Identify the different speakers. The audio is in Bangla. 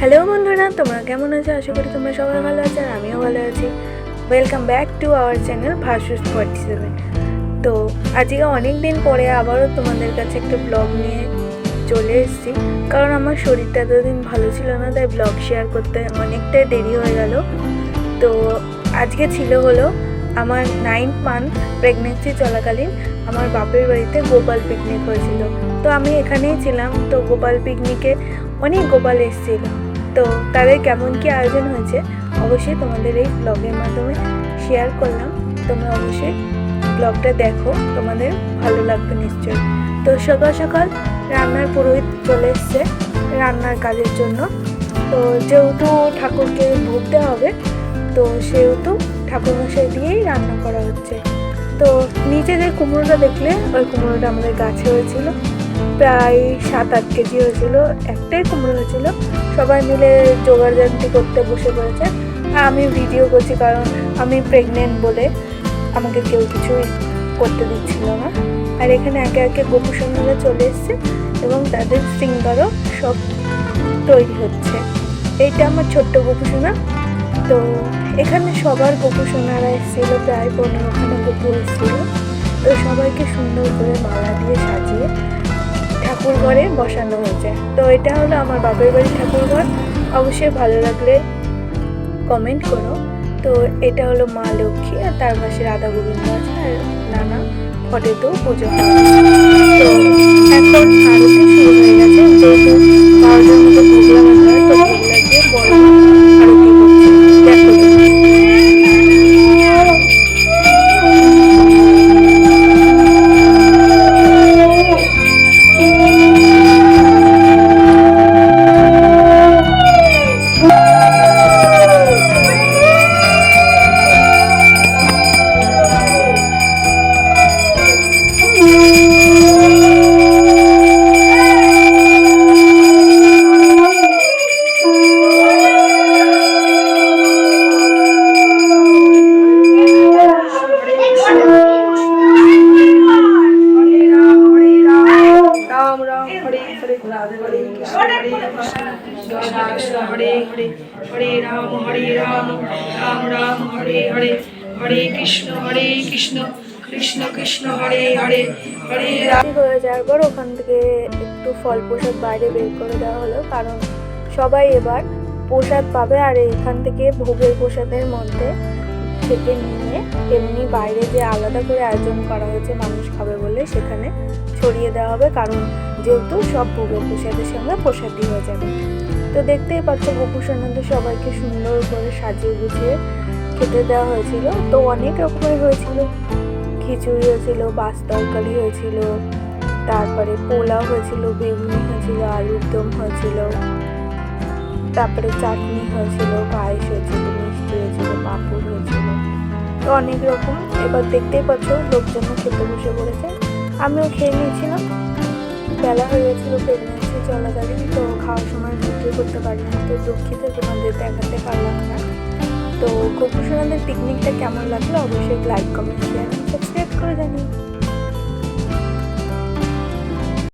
Speaker 1: হ্যালো বন্ধুরা, তোমরা কেমন আছো? আশা করি তোমরা সবাই ভালো আছো আর আমিও ভালো আছি। Welcome back to our channel ভাসুস forty seven তো আজকে অনেক দিন পরে আবারও তোমাদের কাছে একটা ব্লগ নিয়ে চলে এসেছি। কারণ আমার শরীরটা এতদিন ভালো ছিল না, তাই ব্লগ শেয়ার করতে অনেকটাই দেরি হয়ে গেল। তো আজকে ছিল হলো আমার নাইন্থ মান্থ প্রেগনেন্সি চলাকালীন আমার বাপের বাড়িতে গোপাল পিকনিক হয়েছিল। তো আমি এখানেই ছিলাম। তো গোপাল পিকনিকে অনেক গোপাল এসেছিল। তো তাদের কেমন কি আয়োজন হয়েছে, অবশ্যই তোমাদের এই ব্লগের মাধ্যমে শেয়ার করলাম। তোমরা অবশ্যই ব্লগটা দেখো, তোমাদের ভালো লাগবে নিশ্চয়ই। তো সকাল সকাল রান্নার পুরোহিত চলে এসছে রান্নার কাজের জন্য। তো যেহেতু ঠাকুরকে ভোগ দেওয়া হবে, তো সেহেতু ঠাকুরমশাই দিয়েই রান্না করা হচ্ছে। তো নিচে যে কুমড়োটা দেখলে, ওই কুমড়োটা আমাদের গাছে হয়েছিল। প্রায় সাত, আট কেজি হয়েছিল, একটাই কুমড়ো হয়েছিল। সবাই মিলে জোগাড়জান্তি করতে বসে পড়েছে। আর আমি ভিডিও করছি কারণ আমি প্রেগনেন্ট বলে আমাকে কেউ কিছুই করতে দিচ্ছিল না। আর এখানে একে একে গোপু সৈন্যরা চলে এসছে এবং তাদের সিঙ্গারও সব তৈরি হচ্ছে। এইটা আমার ছোট্ট গোপু সোনা। তো এখানে সবার গোপু সোনারা এসেছিল, প্রায় পনেরোখানা গোপু এসেছিল। তো সবাইকে সুন্দর করে মালা দিয়ে সাজিয়ে ঠাকুর ঘরে বসানো হয়েছে। তো এটা হলো আমার বাপের বাড়ির ঠাকুর ঘর অবশ্যই ভালো লাগলে কমেন্ট করো। তো এটা হলো মা লক্ষ্মী আর তার পাশে রাধা গোবিন্দ আছে আর নানা ফটেতেও পুজো তো এখন আরতি শুরু হয়ে গেছে।
Speaker 2: কৃষ্ণ কৃষ্ণ হরে হরে
Speaker 1: হয়ে যাওয়ার পর ওখান থেকে একটু ফল প্রসাদ বাইরে বের করে দেওয়া হলো, কারণ সবাই এবার প্রসাদ পাবে আর এখান থেকে ভোগের প্রসাদের মধ্যে। থেকে নিয়ে এমনি বাইরে যে আলাদা করে আয়োজন করা হয়েছে মানুষ খাবে বলে, সেখানে ছড়িয়ে দেওয়া হবে। কারণ যেহেতু সব ভোগের প্রসাদের সঙ্গে প্রসাদই হয়ে যাবে। তো দেখতেই পাচ্ছ গোপুষানন্দ সবাইকে সুন্দর করে সাজিয়ে গুছিয়ে খেতে দেওয়া হয়েছিল। তো অনেক রকমের হয়েছিল। খিচুড়ি হয়েছিল, বাস তরকারি হয়েছিল, তারপরে পোলাও হয়েছিল, বেগুনি হয়েছিল আলুর দম হয়েছিল, তারপরে চাটনি হয়েছিল, পায়েস হয়েছিল। হয়েছিল পাঁপড় হয়েছিল। তো অনেক রকম। এবার দেখতেই পাচ্ছ লোকজন খেতে বসে পড়েছে। আমিও খেয়ে নিয়েছিলাম। বেলা হয়ে গেছিল প্রেগনেন্সি চলাকালীন তো খাওয়ার সময় ভিডিও করতে পারিনি তো দুঃখিত, তোমাদের দেখাতে পারলাম না। তো গোপুসোনাদের পিকনিকটা কেমন লাগল? অবশ্যই লাইক কমেন্ট শেয়ার সাবস্ক্রাইব করে জানিও।